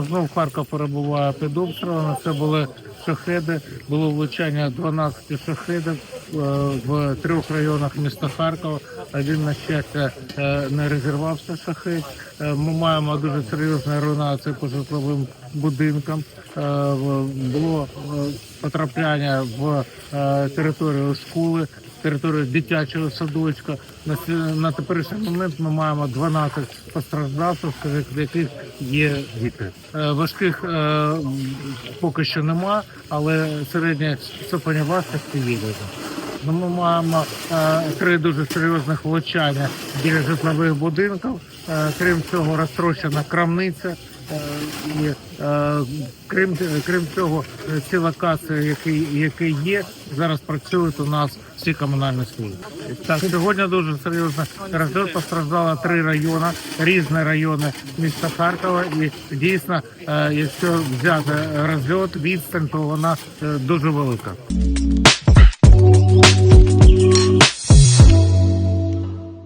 Знов Харків перебуває під обстрілами. Це були шахеди. Було влучання 12 шахедів е, в трьох районах міста Харкова. Один, на щастя, е, не розірвався шахет. Е, Ми маємо дуже серйозну руйнацію по житловим будинкам. Е, Було е, потрапляння в територію школи, територію дитячого садочка. На, теперішній момент ми маємо 12 постраждавших, серед яких є діти. Важких поки що нема, але середня ступеня важкості є. Ну, Ми маємо е, три дуже серйозних влучання біля житлових будинків. Е, крім цього, розтрощена крамниця. Е, і, е, крім, крім цього, ці локації, які, які є, зараз працюють у нас всі комунальні служби. Так, сьогодні дуже серйозно розльот постраждало три райони, різні райони міста Харкова. І дійсно, е, якщо взяти розльот, відстань, то вона е, дуже велика.